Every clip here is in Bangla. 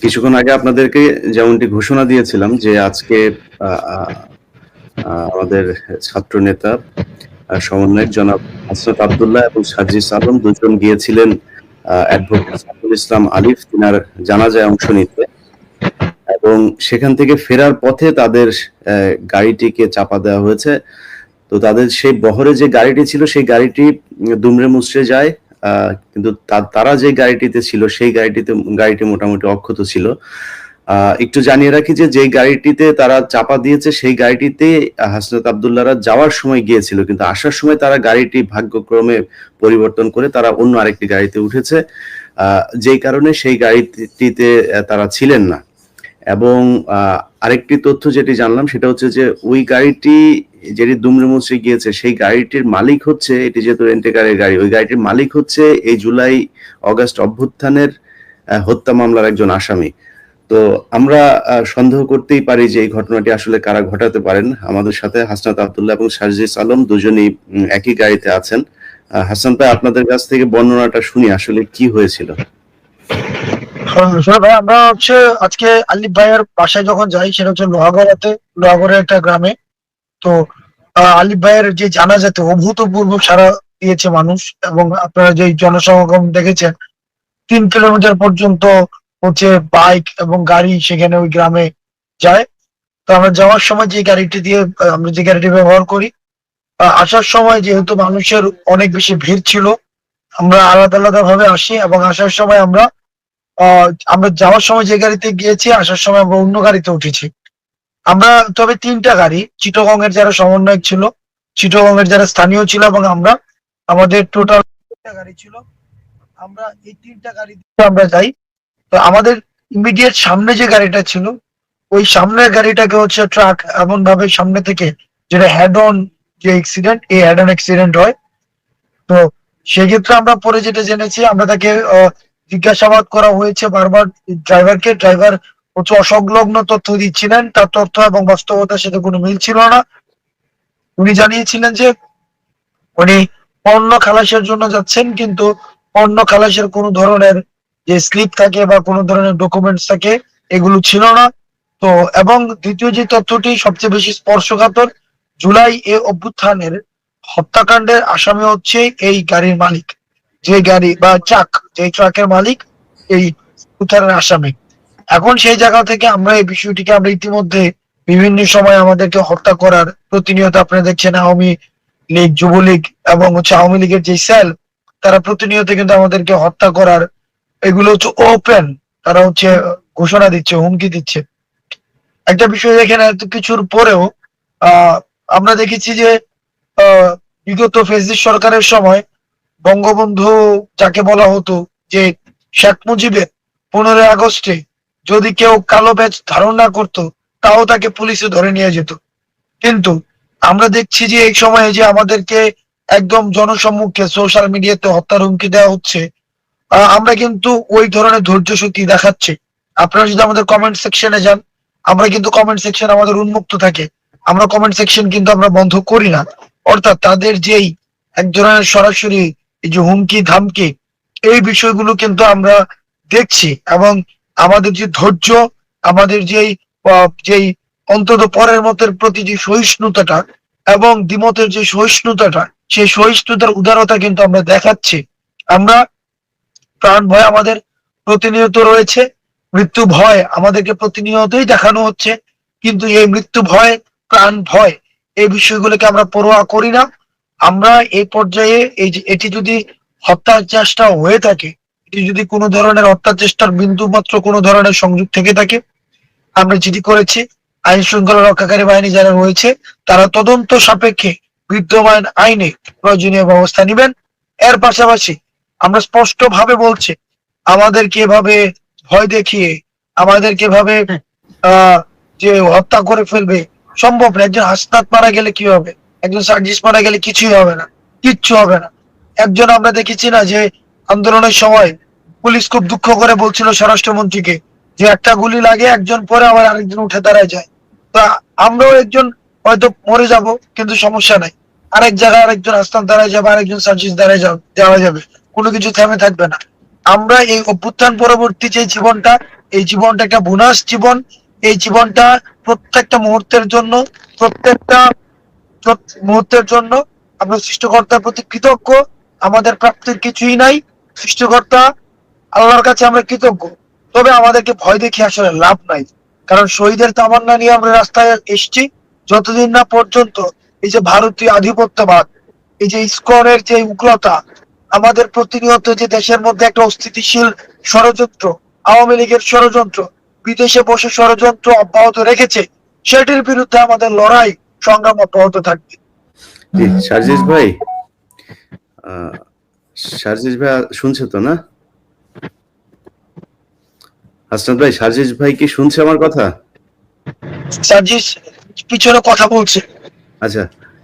কিছুক্ষণ আগে আপনাদেরকে যেমনটি ঘোষণা দিয়েছিলাম যে আজকে আমাদের ছাত্র নেতা সমন্বয়ক জনাব হাসরত আবদুল্লাহ এবং সাজিস আলম দুজন গিয়েছিলেন ইসলাম আলিফ, তিনার জানাজায় অংশ নিতে। এবং সেখান থেকে ফেরার পথে তাদের গাড়িটিকে চাপা দেওয়া হয়েছে। তো তাদের সেই বহরে যে গাড়িটি ছিল, সেই গাড়িটি দুমড়ে মুচড়ে যায়। কিন্তু তারা যে গাড়িটিতে ছিল, সেই গাড়িটিতে, গাড়িটি মোটামুটি অক্ষত ছিল। একটু জানিয়ে রাখি যে যে গাড়িটিতে তারা চাপা দিয়েছে, সেই গাড়িটিতে হাসনাত আবদুল্লাহরা যাওয়ার সময় গিয়েছিল। কিন্তু আসার সময় তারা গাড়িটি ভাগ্যক্রমে পরিবর্তন করে তারা অন্য আরেকটি গাড়িতে উঠেছে। যেই কারণে সেই গাড়িটিতে তারা ছিলেন না। এবং আরেকটি তথ্য যেটি জানলাম সেটা হচ্ছে যে ওই গাড়িটি যেটি দুমড়ে গিয়েছে সেই গাড়িটির মালিক হচ্ছে এটি যেহেতু রেন্টেকারের গাড়ি ওই গাড়িটির মালিক হচ্ছে এই জুলাই অগাস্ট অভ্যুত্থানের হত্যা মামলার একজন আসামি। তো আমরা সন্দেহ করতেই পারি যে এই ঘটনাটি আসলে কারা ঘটাতে পারেন। আমাদের সাথে হাসনাত আবদুল্লাহ এবং সার্জিস আলম দুজনই একই গাড়িতে আছেন। হাসান ভাই আপনাদের কাছ থেকে বর্ণনাটা শুনি আসলে কি হয়েছিল? হ্যাঁ, ভাই, আমরা হচ্ছে আজকে আলিফ ভাইয়ের বাসায় যখন যাই, সেটা হচ্ছে লোহাগড়াতে, লোহাগড়ের একটা গ্রামে। তো আলিফ ভাইয়ের যে জানাজাতে অভূতপূর্ব সারা দিয়েছে মানুষ, এবং আপনারা যে জনসমাগম দেখেছেন, তিন কিলোমিটার পর্যন্ত হচ্ছে বাইক এবং গাড়ি সেখানে ওই গ্রামে যায়। তো আমরা যাওয়ার সময় যে গাড়িটি দিয়ে আমরা যে গাড়িটি ব্যবহার করি আসার সময় যেহেতু মানুষের অনেক বেশি ভিড় ছিল, আমরা আলাদা আলাদা ভাবে আসি, এবং আসার সময় আমরা আমরা যাওয়ার সময় যে গাড়িতে গিয়েছি, আসার সময় আমরা অন্য গাড়িতে উঠেছি। আমরা, তবে তিনটা গাড়ি চিটগং এর যারা সমন্বয়ক ছিল চিটগং এর যারা স্থানীয় ছিল এবং আমরা, আমাদের টোটাল তিনটা গাড়ি ছিল। আমরা এই তিনটা গাড়িতে আমরা যাই। তো আমাদের ইমিডিয়েট সামনে যে গাড়িটা ছিল, ওই সামনের গাড়িটাকে হচ্ছে ট্রাক এমন ভাবে সামনে থেকে যেটা হেড অন যে অ্যাক্সিডেন্ট এই হ্যাড অন অ্যাক্সিডেন্ট হয়। তো সেক্ষেত্রে আমরা পরে যেটা জেনেছি, আমরা তাকে জিজ্ঞাসাবাদ করা হয়েছে বারবার ড্রাইভারকে। ড্রাইভার হচ্ছে অসংলগ্ন তথ্য দিচ্ছিলেন। তার তথ্য এবং বাস্তবতার সাথে কোনো মিল ছিল না। উনি জানিয়েছিলেন যে, উনি পণ্য খালাসের জন্য যাচ্ছেন, কিন্তু পণ্য খালাসের কোনো ধরনের যে স্লিপ থাকে বা কোনো ধরনের ডকুমেন্টস থাকে, এগুলো ছিল না। তো, এবং দ্বিতীয় যে তথ্যটি সবচেয়ে বেশি স্পর্শকাতর, জুলাই এ অভ্যুত্থানের হত্যাকাণ্ডের আসামি হচ্ছে এই গাড়ির মালিক। যে গাড়ি বা ট্রাক যে ট্রাকের মালিক এই উত্থানের আসামি। এখন সেই জায়গা থেকে আমরা এই বিষয়টিকে আমরা ইতিমধ্যে বিভিন্ন সময় আমাদেরকে হত্যা করার প্রতিনিয়ত আপনারা দেখছেন আওয়ামী লীগ, যুবলীগ এবং হচ্ছে আওয়ামী লীগের যে সেল তারা প্রতিনিয়ত কিন্তু আমাদেরকে হত্যা করার এগুলো হচ্ছে ওপেন তারা হচ্ছে ঘোষণা দিচ্ছে, হুমকি দিচ্ছে। একটা বিষয় দেখেন এত কিছুর পরেও আমরা দেখেছি যে বিগত ফেসিস সরকারের সময় বঙ্গবন্ধু যাকে বলা হতো যে শেখ মুজিবের পনেরোই আগস্টে যদি কেউ কালো ব্যাচ ধারণ না করতো, তাও তাকে পুলিশে ধরে নিয়ে যেত। কিন্তু আমরা দেখছি যে এই সময়ে যে আমাদেরকে একদম জনসম্মুখে সোশ্যাল মিডিয়াতে হত্যার হুমকি দেওয়া হচ্ছে আমরা কিন্তু ওই ধরনের ধৈর্য শক্তি দেখাচ্ছি। আপনারা যদি আমাদের কমেন্ট সেকশনে যান, আমরা কিন্তু কমেন্ট সেকশন আমাদের উন্মুক্ত থাকে। আমরা কমেন্ট সেকশন কিন্তু আমরা বন্ধ করি না। অর্থাৎ তাদের যেই এক ধরনের সরাসরি এই যে হুমকি, ধামকি, এই বিষয়গুলো কিন্তু আমরা দেখছি এবং আমাদের যে ধৈর্য, আমাদের যেই যেই অন্তত পরের মতের প্রতি যে সহিষ্ণুতাটা এবং দ্বিমতের যে সহিষ্ণুতাটা, সেই সহিষ্ণুতার উদারতা কিন্তু আমরা দেখাচ্ছি। আমরা প্রাণ ভয় আমাদের প্রতিনিয়ত রয়েছে, মৃত্যু ভয় আমাদেরকে প্রতিনিয়তই দেখানো হচ্ছে, কিন্তু এই মৃত্যু ভয়, প্রাণ ভয়, এই বিষয়গুলোকে আমরা পরোয়া করি না। আমরা এই পর্যায়ে এই যে এটি যদি হত্যার চেষ্টা হয়ে থাকে এটি যদি কোনো ধরনের হত্যা চেষ্টার বিন্দু মাত্র কোনো ধরনের সংযোগ থেকে থাকে আমরা যেটি করেছি আইন শৃঙ্খলা রক্ষাকারী বাহিনী যারা রয়েছে তারা তদন্ত সাপেক্ষে বিদ্যমান আইনে প্রয়োজনীয় ব্যবস্থা নেবেন। এর পাশাপাশি আমরা স্পষ্ট ভাবে বলছি আমাদেরকে এভাবে ভয় দেখিয়ে আমাদেরকে এভাবে আহ যে হত্যা করে ফেলবে সম্ভব না। একজন হাসনাত মারা গেলে কি হবে? একজন সার্জিস মারা গেলে কিছুই হবে না, কিচ্ছু হবে না। একজন আমরা দেখেছি না যে আন্দোলনের সময় পুলিশ খুব দুঃখ করে বলছিল স্বরাষ্ট্রমন্ত্রীকে যে একটা গুলি লাগে, একজন পরে আবার আরেকজন উঠে দাঁড়ায় যায়। তা আমরাও একজন হয়তো মরে যাব, কিন্তু সমস্যা নাই। আরেক জায়গায় আরেকজন আস্তান দাঁড়ায় যাবে, আরেকজন সার্জিস দাঁড়ায় যাও- যাওয়া যাবে। কোনো কিছু থেমে থাকবে না। আমরা এই অভ্যুত্থান পরবর্তী যে জীবনটা, এই জীবনটা একটা বোনাস জীবন। এই জীবনটা প্রত্যেকটা মুহূর্তের জন্য, প্রত্যেকটা প্রত- মুহূর্তের জন্য আমরা সৃষ্টিকর্তার প্রতি কৃতজ্ঞ। আমাদের প্রাপ্তির কিছুই নাই। সৃষ্টিকর্তা আল্লাহর কাছে আমরা কৃতজ্ঞ। তবে আমাদেরকে ভয় দেখে আসলে লাভ নাই। কারণ শহীদের তামান্না নিয়ে আমরা রাস্তায় এসেছি। যতদিন না পর্যন্ত এই যে ভারতীয় আধিপত্যবাদ, এই যে ইস্কনের যে উগ্রতা, আমাদের প্রতিনিয়ত যে দেশের মধ্যে একটা অস্থিতিশীল ষড়যন্ত্র, আওয়ামী লীগের ষড়যন্ত্র, বিদেশে বসে ষড়যন্ত্র অব্যাহত রেখেছে, সেটির বিরুদ্ধে আমাদের লড়াই সংগ্রাম অব্যাহত থাকবে। জি সার্জিস ভাই সার্জিস ভাই শুনছে তো না? হাসনাত ভাই সার্জিস ভাই কি শুনছে আমার কথা? সার্জিস পিছনে কথা বলছে। আচ্ছা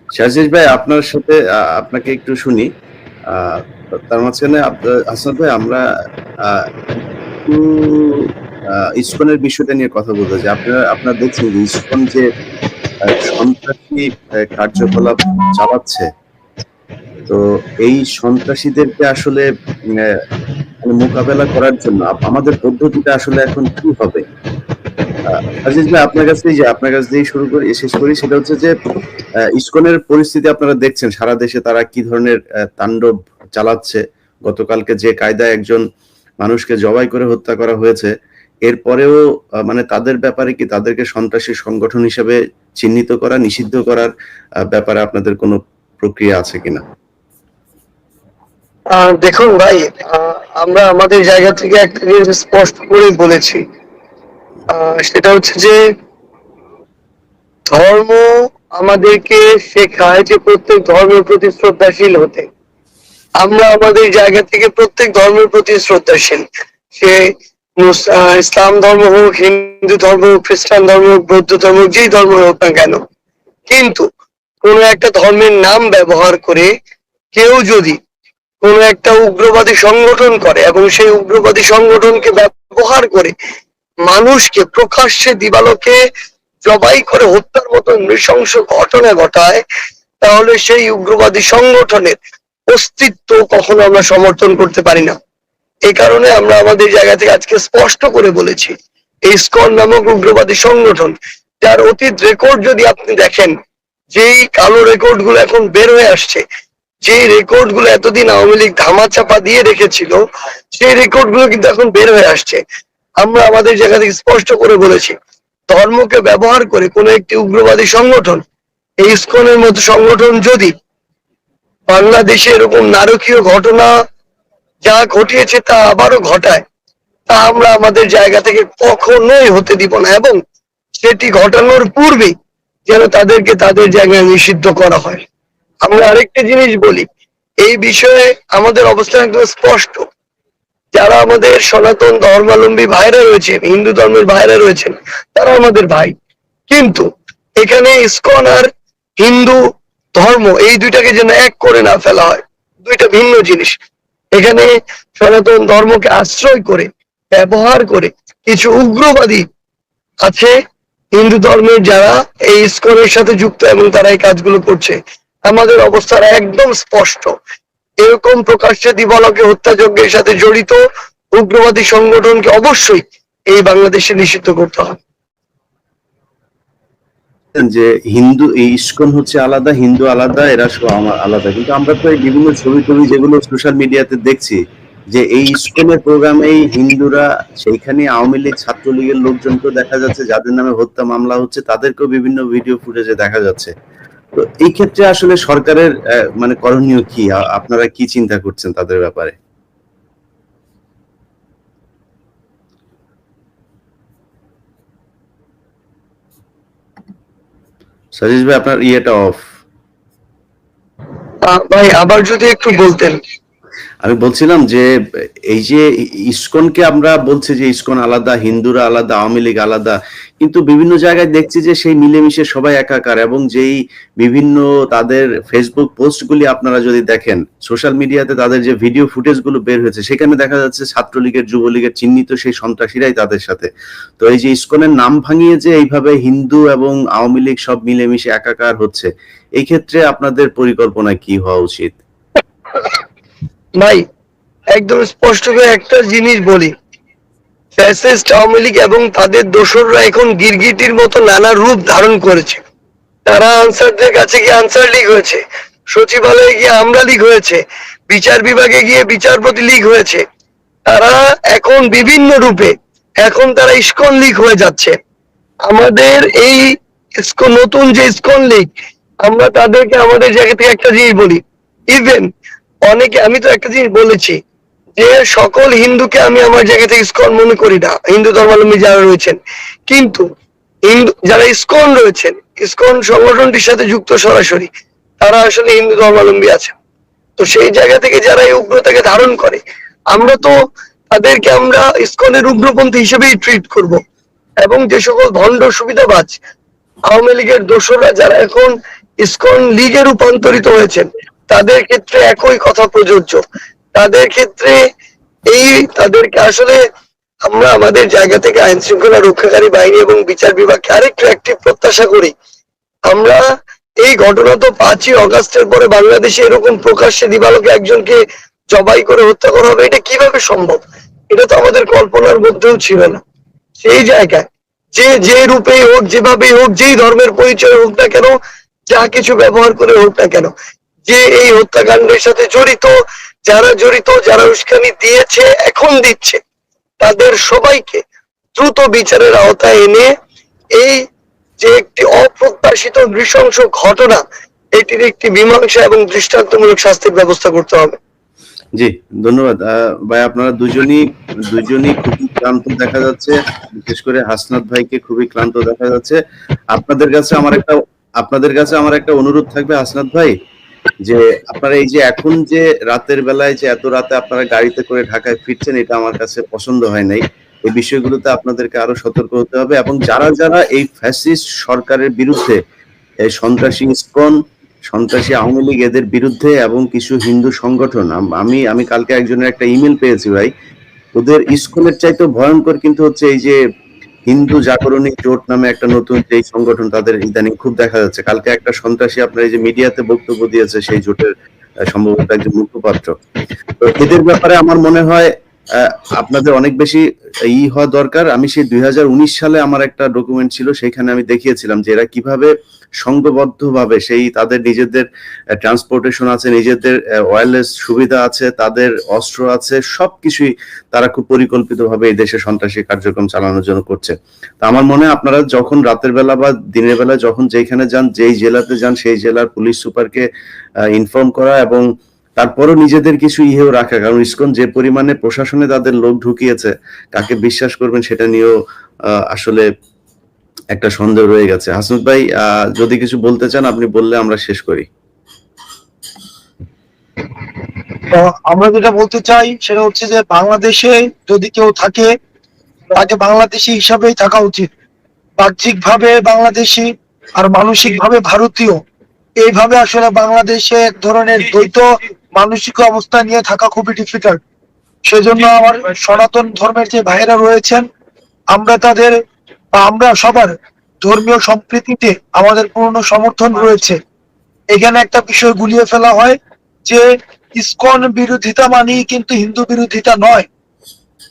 শারজিস ভাই আপনার সাথে আপনাকে একটু শুনি। আহ, তার মাঝখানে হাসনাত ভাই আমরা ইসকনের বিষয়টা নিয়ে কথা বলতে চাই আপনারা আপনারা দেখছেন যে ইসকন যে সন্ত্রাসী কার্যকলাপ চালাচ্ছে। তো এই সন্ত্রাসীদেরকে আসলে মানে মোকাবেলা করার জন্য আমাদের পদ্ধতিটা আসলে এখন কি হবে? আপনার কাছে যে, আপনার কাছ দিয়েই শুরু করি, শেষ করি, সেটা হচ্ছে যে ইসকনের পরিস্থিতি আপনারা দেখছেন। সারা দেশে তারা কি ধরনের তাণ্ডব চালাচ্ছে? গতকালকে যে কায়দায় একজন মানুষকে জবাই করে হত্যা করা হয়েছে এরপরেও মানে তাদের ব্যাপারে কি তাদেরকে সন্ত্রাসী সংগঠন হিসেবে চিহ্নিত করা, নিষিদ্ধ করার ব্যাপারে আপনাদের কোনো প্রক্রিয়া আছে কিনা? দেখুন ভাই আমরা আমাদের জায়গা থেকে একটা জিনিস স্পষ্ট করে বলেছি। সেটা হচ্ছে যে, ধর্ম আমাদেরকে শেখায় যে প্রত্যেক ধর্মের প্রতি শ্রদ্ধাশীল হতে। আমরা আমাদের জায়গা থেকে প্রত্যেক ধর্মের প্রতি শ্রদ্ধাশীল। সে ইসলাম ধর্ম হোক, হিন্দু ধর্ম হোক, খ্রিস্টান ধর্ম হোক, বৌদ্ধ ধর্ম হোক, যেই ধর্ম হোক না কেন, কিন্তু কোন একটা ধর্মের নাম ব্যবহার করে কেউ যদি কোন একটা উগ্রবাদী সংগঠন করে এবং সেই উগ্রবাদী সংগঠনকে ব্যবহার করে মানুষকে প্রকাশ্যে দিবালোকে জবাই করে হত্যার মতো নৃশংস ঘটনা ঘটায়, তাহলে সেই উগ্রবাদী সংগঠনের অস্তিত্ব কখনো আমরা সমর্থন করতে পারি না। এই কারণে আমরা আমাদের জায়গা থেকে আজকে স্পষ্ট করে বলেছি, এই স্কন নামক উগ্রবাদী সংগঠন, যার অতীত রেকর্ড যদি আপনি দেখেন, যেই কালো রেকর্ডগুলো এখন বের হয়ে আসছে যে রেকর্ডগুলো এতদিন আওয়ামী লীগ ধামাচাপা দিয়ে রেখেছিল, সেই রেকর্ডগুলো কিন্তু এখন বের হয়ে আসছে। আমরা আমাদের জায়গা থেকে স্পষ্ট করে বলেছি, ধর্মকে ব্যবহার করে কোন একটি উগ্রবাদী সংগঠন, এই ইসকনের মতো সংগঠন যদি বাংলাদেশে এরকম নারকীয় ঘটনা যা ঘটিয়েছে তা আবারও ঘটায়, তা আমরা আমাদের জায়গা থেকে কখনোই হতে দিব না। এবং সেটি ঘটানোর পূর্বেই যেন তাদেরকে তাদের জায়গায় নিষিদ্ধ করা হয়। আমরা আরেকটি জিনিস বলি, এই বিষয়ে আমাদের অবস্থান একদম স্পষ্ট। যারা আমাদের সনাতন ধর্মাবলম্বী ভাইরা রয়েছেন, হিন্দু ধর্মের ভাইরা রয়েছেন, তারা আমাদের ভাই। কিন্তু এখানে ইসকন আর হিন্দু ধর্ম, এই দুইটাকে যেন এক করে না ফেলা হয়। দুইটা ভিন্ন জিনিস। এখানে সনাতন ধর্মকে আশ্রয় করে, ব্যবহার করে কিছু উগ্রবাদী আছে, হিন্দু ধর্মের যারা এই ইসকনের সাথে যুক্ত এবং তারা এই কাজগুলো করছে। আমাদের অবস্থান একদম স্পষ্ট। এরকম প্রকাশ্যে দিবালকে হত্যাযজ্ঞের সাথে জড়িত উগ্রবাদী সংগঠনকে অবশ্যই এই বাংলাদেশে নিষিদ্ধ করতে হবে। যে হিন্দু ইসকন হচ্ছে আলাদা, হিন্দু আলাদা, এরা সব আলাদা। কিন্তু আমরা তো এই বিভিন্ন ছবি টবি যেগুলো সোশ্যাল মিডিয়াতে দেখছি, যে এই ইসকনের প্রোগ্রামেই হিন্দুরা, সেইখানে আওয়ামী লীগ ছাত্রলীগের লোকজনকেও দেখা যাচ্ছে, যাদের নামে হত্যা মামলা হচ্ছে, তাদেরকেও বিভিন্ন ভিডিও ফুটেজে দেখা যাচ্ছে। তো এই ক্ষেত্রে আসলে সরকারের মানে করণীয় কি? আপনারা কি চিন্তা করছেন তাদের ব্যাপারে? সাজিস ভাই আপনার ইয়েটা অফ ভাই আবার যদি একটু বলতেন। আমি বলছিলাম যে এই যে ইসকনকে আমরা বলছি যে ইসকন আলাদা হিন্দুরা আলাদা আওয়ামী লীগ আলাদা কিন্তু বিভিন্ন জায়গায় দেখছি যে সেই মিলেমিশে সবাই একাকার এবং যেই বিভিন্ন তাদের ফেসবুক পোস্টগুলি আপনারা যদি দেখেন, সোশ্যাল মিডিয়াতে তাদের যে ভিডিও ফুটেজগুলো বের হয়েছে, সেখানে দেখা যাচ্ছে ছাত্রলীগের, যুবলীগের চিহ্নিত সেই সন্ত্রাসীরাই তাদের সাথে। তো এই যে ইসকনের নাম ভাঙিয়ে যে এইভাবে হিন্দু এবং আওয়ামী লীগ সব মিলেমিশে একাকার হচ্ছে, এই ক্ষেত্রে আপনাদের পরিকল্পনা কি হওয়া উচিত? ভাই, একদম স্পষ্ট করে একটা জিনিস বলি। ফ্যাসিস্ট আওয়ামী লীগ এবং তাদের দোসররা এখন গিরগিটির মতো নানা রূপ ধারণ করেছে। তারা আনসারদের কাছে গিয়ে আনসার লীগ হয়েছে, সচিবালয়ে গিয়ে আমরা লীগ হয়েছে, বিচার বিভাগে গিয়ে বিচারপতি লীগ হয়েছে। তারা এখন বিভিন্ন রূপে, এখন তারা ইস্কন লীগ হয়ে যাচ্ছে। আমাদের এই নতুন যে ইসকন লীগ, আমরা তাদেরকে আমাদের জায়গা থেকে একটা জিনিস বলি। ইভেন অনেকে, আমি তো একটা জিনিস বলেছি যে সকল হিন্দুকে আমি আমার জায়গা থেকে ইসকন মনে করি না, হিন্দু ধর্মাবলম্বী যারা রয়েছেন। কিন্তু হিন্দু, যারা ইসকন রয়েছেন, ইসকন সংগঠনটির সাথে যুক্ত সরাসরি, তারা আসলে হিন্দু ধর্মাবলম্বী আছেন। তো সেই জায়গা থেকে যারা এই উগ্রতাকে ধারণ করে, আমরা তো তাদেরকে আমরা ইস্কনের উগ্রপন্থী হিসেবেই ট্রিট করব। এবং যে সকল ভণ্ড সুবিধাবাজ আওয়ামী লীগের দোসররা যারা এখন ইস্কন লীগে রূপান্তরিত হয়েছেন, তাদের ক্ষেত্রে একই কথা প্রযোজ্য। তাদের ক্ষেত্রে এই তাদেরকে আসলে আমরা আমাদের জায়গা থেকে আইন শৃঙ্খলা রক্ষাকারী বাহিনী এবং বিচার বিভাগকে আরেকটু অ্যাক্টিভ প্রত্যাশা করি। আমরা এই ঘটনা তো পাঁচই অগাস্টের পরে বাংলাদেশে এরকম প্রকাশ্যে দিবালোকে একজনকে জবাই করে হত্যা করা হবে, এটা কীভাবে সম্ভব? এটা তো আমাদের কল্পনার মধ্যেও ছিল না। সেই জায়গায় যে যে রূপেই হোক, যেভাবেই হোক, যেই ধর্মের পরিচয় হোক না কেন, যা কিছু ব্যবহার করে হোক না কেন, যে এই হত্যাকাণ্ডের সাথে জড়িত যারা জড়িত, যারা উস্কানি দিয়েছে, এখন দিচ্ছে। তাদের সবাইকে দ্রুত বিচারের আওতায় এনে এই যে একটি অপ্রত্যাশিত নৃশংস ঘটনা, এটির একটি মীমাংসা এবং দৃষ্টান্তমূলক শাস্তির ব্যবস্থা করতে হবে। জি, ধন্যবাদ। ভাই, আপনারা দুজনই দুজনই খুবই ক্লান্ত দেখা যাচ্ছে। বিশেষ করে হাসনাত ভাইকে খুবই ক্লান্ত দেখা যাচ্ছে। আপনাদের কাছে আমার একটা, আপনাদের কাছে আমার একটা অনুরোধ থাকবে, হাসনাত ভাই? যে আপনারা এই যে এখন যে রাতের বেলায় যে এত রাতে আপনারা গাড়িতে করে ঢাকায় ফিরছেন, এটা আমার কাছে পছন্দ হয় নাই। এই বিষয়গুলোতে আপনাদেরকে আরও সতর্ক হতে হবে এবং যারা যারা এই ফ্যাসিস্ট সরকারের বিরুদ্ধে, এই সন্ত্রাসী ইসকন, সন্ত্রাসী আওয়ামী লীগ এদের বিরুদ্ধে এবং কিছু হিন্দু সংগঠন, আম- আমি আমি কালকে একজনের একটা ইমেল পেয়েছি ভাই। ওদের ইসকনের চাইতে ভয়ঙ্কর কিন্তু হচ্ছে এই যে হিন্দু জাগরণী জোট নামে একটা নতুন যে সংগঠন তাদের ইদানিং খুব দেখা যাচ্ছে। কালকে একটা সন্ত্রাসী আপনার এই যে মিডিয়াতে বক্তব্য দিয়েছে সেই জোটের সম্ভবত একজন মুখপাত্র। তো এদের ব্যাপারে আমার মনে হয় আপনাদের অনেক বেশি ই হওয়া দরকার। আমি সেই দুই হাজার উনিশ সালে আমার একটা ডকুমেন্ট ছিল সেখানে আমি দেখিয়েছিলাম যে এরা কীভাবে সংঘবদ্ধ ভাবে সেই তাদের নিজেদের ট্রান্সপোর্টেশন আছে, নিজেদের ওয়্যারলেস সুবিধা আছে, তাদের অস্ত্র আছে, সবকিছুই তারা খুব পরিকল্পিতভাবে এই দেশে সন্ত্রাসী কার্যক্রম চালানোর জন্য করছে। তা আমার মনে আপনারা যখন রাতের বেলা বা দিনের বেলা যখন যেখানে যান, যেই জেলাতে যান, সেই জেলার পুলিশ সুপারকে ইনফর্ম করা এবং তারপরও নিজেদের কিছু ইহেও রাখা। কারণ ইসকন যে পরিমাণে প্রশাসনে তাদের লোক ঢুকিয়েছে, কাকে বিশ্বাস করবেন সেটা নিয়েও আসলে একটা সন্দেহ রয়ে গেছে। হাসনুদ ভাই যদি কিছু বলতে চান, আপনি বললে আমরা শেষ করি। আমরা যেটা বলতে চাই, সেটা হচ্ছে যে বাংলাদেশে যদি কেউ থাকে, তাকে বাংলাদেশি হিসাবেই থাকা উচিত। বাহ্যিক ভাবে বাংলাদেশি আর মানসিক ভাবে ভারতীয়, এইভাবে আসলে বাংলাদেশে এক ধরনের দ্বৈত মানসিক অবস্থা নিয়ে থাকা খুবই ডিফিকাল্ট সেজন্য আমার সনাতন ধর্মের যে ভাইয়েরা রয়েছেন, আমরা তাদের আমরা সবার ধর্মীয় সম্প্রীতিতে আমাদের পূর্ণ সমর্থন রয়েছে। এখানে একটা বিষয় গুলিয়ে ফেলা হয় যে ইসকন বিরোধিতা মানেই কিন্তু হিন্দু বিরোধিতা নয়।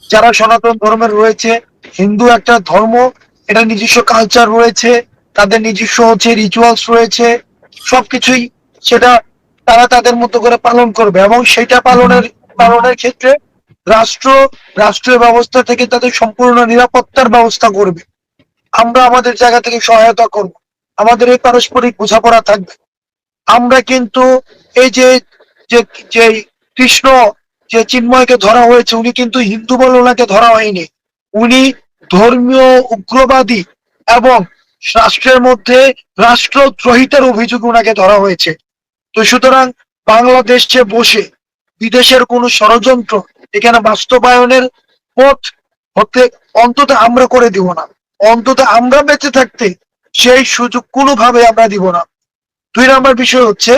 যারা সনাতন ধর্মের রয়েছে, হিন্দু একটা ধর্ম, এটা নিজস্ব কালচার রয়েছে, তাদের নিজস্ব হচ্ছে রিচুয়ালস রয়েছে, সবকিছুই সেটা তারা তাদের মতো করে পালন করবে এবং সেটা পালনের পালনের ক্ষেত্রে রাষ্ট্র, রাষ্ট্রীয় ব্যবস্থা থেকে তাদের সম্পূর্ণ নিরাপত্তার ব্যবস্থা করবে। আমরা আমাদের জায়গা থেকে সহায়তা করব। আমাদের এই পারস্পরিক বোঝাপড়া থাকবে। আমরা কিন্তু এই যে যে কৃষ্ণ, যে চিন্ময়কে ধরা হয়েছে, উনি কিন্তু হিন্দু বলে ওনাকে ধরা হয়নি। উনি ধর্মীয় উগ্রবাদী এবং রাষ্ট্রের মধ্যে রাষ্ট্রদ্রোহিতার অভিযোগে ওনাকে ধরা হয়েছে। তো সুতরাং বাংলাদেশে বসে, বিদেশের কোনো ষড়যন্ত্র, এখানে বাস্তবায়নের পথ হতে অন্তত আমরা করে দিব না। অন্তত আমরা বেঁচে থাকতে সেই সুযোগ কোনোভাবে আমরা দিব না। দুই নম্বর বিষয় হচ্ছে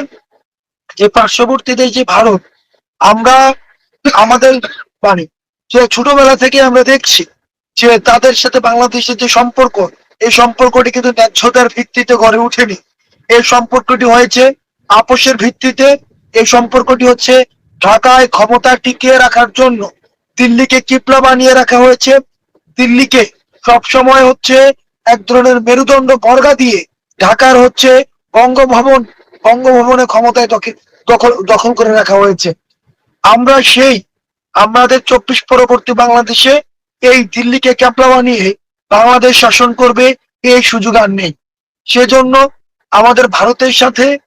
যে পার্শ্ববর্তী দেশ যে ভারত, আমরা আমাদের মানে যে ছোটবেলা থেকে আমরা দেখছি যে তাদের সাথে বাংলাদেশের যে সম্পর্ক, এই সম্পর্কটি কিন্তু ন্যায্যতার ভিত্তিতে গড়ে ওঠেনি। এই সম্পর্কটি হয়েছে আপোষের ভিত্তিতে, এই সম্পর্কটি হচ্ছে ঢাকায় ক্ষমতা টিকিয়ে রাখার জন্য দিল্লিকে কিপলা বানিয়ে রাখা হয়েছে। দিল্লিকে সব সময় হচ্ছে এক ধরনের মেরুদণ্ড বর্গা দিয়ে ঢাকার হচ্ছে বঙ্গভবন, বঙ্গভবনে ক্ষমতায় দখল- দখল করে রাখা হয়েছে। আমরা সেই, আমাদের চব্বিশ পরবর্তী বাংলাদেশে এই দিল্লিকে ক্যাপলা বানিয়ে বাংলাদেশ শাসন করবে এই সুযোগ আর নেই। সেজন্য আমাদের ভারতের সাথে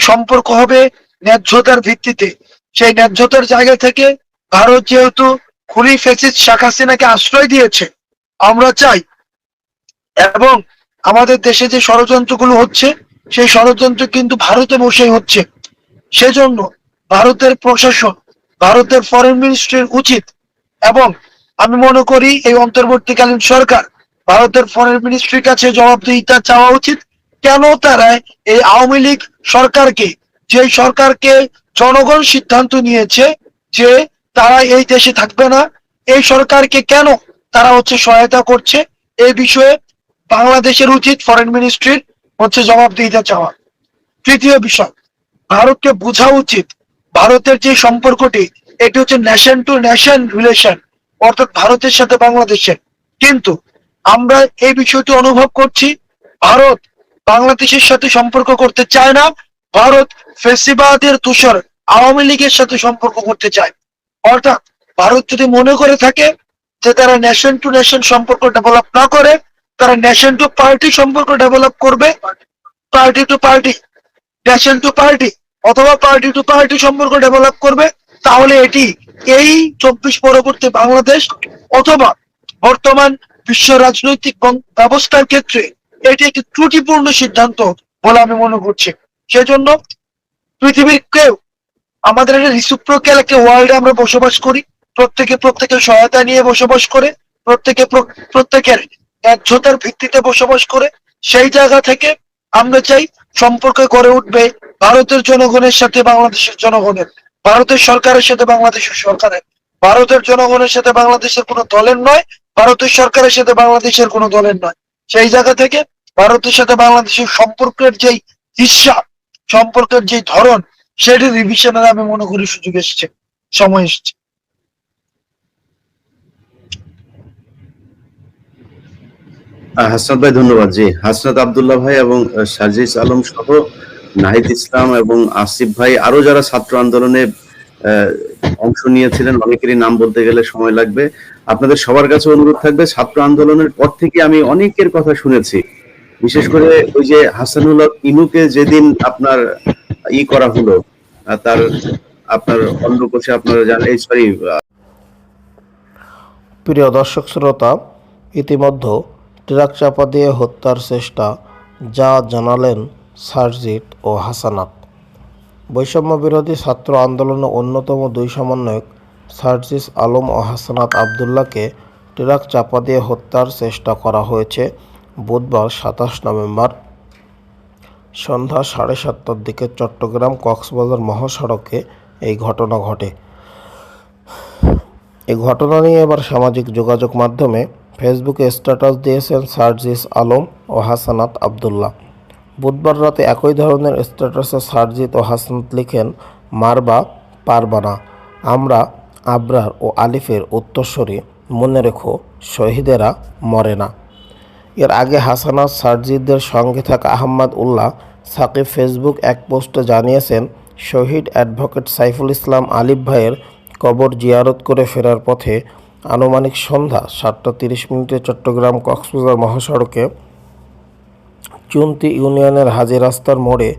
সম্পর্ক হবে ন্যায্যতার ভিত্তিতে? সেই ন্যায্যতার জায়গা থেকে ভারত যেহেতু খুলি ফেসিস শেখ হাসিনাকে আশ্রয় দিয়েছে আমরা চাই এবং আমাদের দেশে যে ষড়যন্ত্রগুলো হচ্ছে, সেই ষড়যন্ত্র কিন্তু ভারতে বসেই হচ্ছে। সেজন্য ভারতের প্রশাসন, ভারতের ফরেন মিনিস্ট্রির উচিত এবং আমি মনে করি এই অন্তর্বর্তীকালীন সরকার ভারতের ফরেন মিনিস্ট্রির কাছে জবাবদিহিতা চাওয়া উচিত। কেন তারা এই আওয়ামী লীগ সরকারকে যে সরকারকে জনগণ সিদ্ধান্ত নিয়েছে যে তারা এই দেশে থাকবে না, এই সরকারকে কেন তারা হচ্ছে সহায়তা করছে। এই বিষয়ে বাংলাদেশের উচিত ফরেন মিনিস্ট্রির হচ্ছে জবাব জবাবদিহিতা চাওয়া। তৃতীয় বিষয়, ভারতকে বোঝা উচিত ভারতের যে সম্পর্কটি, এটি হচ্ছে নেশন টু নেশন রিলেশন অর্থাৎ ভারতের সাথে বাংলাদেশের। কিন্তু আমরা এই বিষয়টি অনুভব করছি, ভারত বাংলাদেশের সাথে সম্পর্ক করতে চায় না, ভারত ফেসিবাদের তুষার আওয়ামী লীগের সাথে সম্পর্ক করতে চায়। অর্থাৎ ভারত যদি মনে করে থাকে যে তারা নেশন টু নেশন সম্পর্ক ডেভেলপ না করে, তারা নেশন টু পার্টি সম্পর্ক ডেভেলপ করবে। Party to party nation to party অথবা পার্টি টু পার্টি সম্পর্ক ডেভেলপ করবে, তাহলে এটি এই চব্বিশ পরবর্তী বাংলাদেশ অথবা বর্তমান বিশ্ব রাজনৈতিক ব্যবস্থার ক্ষেত্রে এটি একটি ত্রুটিপূর্ণ সিদ্ধান্ত বলে আমি মনে করছি। সেজন্য পৃথিবীর কেউ, আমাদের একটা রিসিপ্রোক্যাল ওয়ার্ল্ডে আমরা বসবাস করি প্রত্যেকে প্রত্যেকের সহায়তা নিয়ে বসবাস করে, প্রত্যেকে প্র- প্রত্যেকের ন্যায্যতার ভিত্তিতে বসবাস করে, সেই জায়গা থেকে আমরা চাই সম্পর্ক গড়ে উঠবে ভারতের জনগণের সাথে বাংলাদেশের জনগণের, ভারতের সরকারের সাথে বাংলাদেশের সরকারের। ভারতের জনগণের সাথে বাংলাদেশের কোনো দলের নয়, ভারতের সরকারের সাথে বাংলাদেশের কোনো দলের নয়। সেই জায়গা থেকে ভারতের সাথে বাংলাদেশের সম্পর্কের যেই ইচ্ছা সম্পর্কের যে ধরন সেটি রিভিশনের আমি মনে করি সুযোগ এসছে, সময় এসছে। হাসনাত ভাই, ধন্যবাদ। জি, হাসনাত আব্দুল্লাহ ভাই এবং সাজিস আলম সহ নাহিদ ইসলাম এবং আসিফ ভাই, আরও যারা ছাত্র আন্দোলনে অংশ নিয়েছিলেন, অনেকেরই নাম বলতে গেলে সময় লাগবে। আপনাদের সবার কাছে অনুরোধ থাকবে, ছাত্র আন্দোলনের পর থেকে আমি অনেকের কথা শুনেছি। বিশেষ করে ওই যে হাসানুল ইনুকে যেদিন আপনার ই করা হলো তার আপনার অন্নকোষে আপনারা জানেন, এই, সরি প্রিয় দর্শক, শ্রোতা, ইতিমধ্যে ট্রাক চাপা দিয়ে হত্যার চেষ্টা, যা জানালেন সারজিৎ ও হাসানাত। বৈষম্য বিরোধী ছাত্র আন্দোলনের অন্যতম দুই সমন্বয়ক সার্জিস আলম ও হাসানাত আবদুল্লাহকে ট্রাক চাপা দিয়ে হত্যার চেষ্টা করা হয়েছে বুধবার সাতাশ নভেম্বর সন্ধ্যা সাড়ে সাতটার দিকে চট্টগ্রাম কক্সবাজার মহাসড়কে এই ঘটনা ঘটে। এই ঘটনা নিয়ে এবার সামাজিক যোগাযোগ মাধ্যমে ফেসবুকে স্ট্যাটাস দিয়েছেন সার্জিস আলম ও হাসানাত আবদুল্লাহ। বুধবার রাতে একই ধরনের স্ট্যাটাসে সার্জিত ও হাসানাত লিখেন, মারবা, পারবা না। আমরা, আবরার ও আলিফের উত্তরস্বরী মনে রেখো, শহীদেরা মরে না। এর আগে হাসানাত সার্জিদদের সঙ্গে থাকা আহম্মদ উল্লাহ সাকিব ফেসবুক এক পোস্টে জানিয়েছেন, শহীদ অ্যাডভোকেট সাইফুল ইসলাম আলিফ ভাইয়ের কবর জিয়ারত করে ফেরার পথে আনুমানিক সন্ধ্যা সাতটা তিরিশ মিনিটে চট্টগ্রাম কক্সবাজার মহাসড়কে চুন্তি ইউনিয়নের হাজি রাস্তার মোড়ে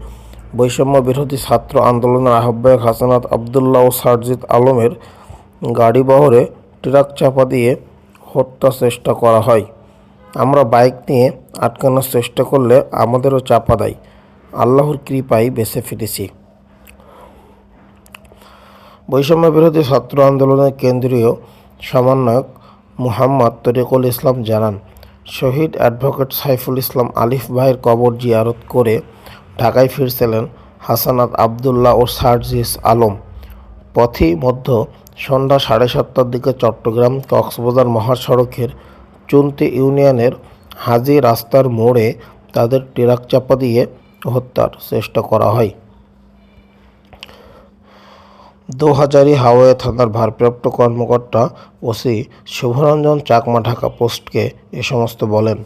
বৈষম্য বিরোধী ছাত্র আন্দোলনের আহ্বায়ক হাসানাত আবদুল্লাহ ও সারজিৎ আলমের গাড়ি বহরে ট্রাক চাপা দিয়ে হত্যা চেষ্টা করা হয়। আমরা বাইক নিয়ে আটকানোর চেষ্টা করলে আমাদেরও চাপা দেয়। আল্লাহর কৃপায় বেঁচে ফিরেছি। বৈষম্য বিরোধী ছাত্র আন্দোলনের কেন্দ্রীয় সমন্বয়ক মুহাম্মদ তরিকুল ইসলাম জানান, শহীদ অ্যাডভোকেট সাইফুল ইসলাম আলিফ ভাইয়ের কবর জিয়ারত করে ঢাকায় ফিরছিলেন হাসানাত আবদুল্লাহ ও সার্জিস আলম। পথে মধ্য সন্ধ্যা সাড়ে সাতটার দিকে চট্টগ্রাম কক্সবাজার মহাসড়কের চুনতি ইউনিয়নের হাজি রাস্তার মোড়ে তাদের ট্রাক চাপা দিয়ে হত্যার চেষ্টা করা হয়। দোহাজারি হাওয়ে থানার ভারপ্রাপ্ত কর্মকর্তা ওসি শুভরঞ্জন চাকমা ঢাকা পোস্টকে এ সমস্ত বলেন।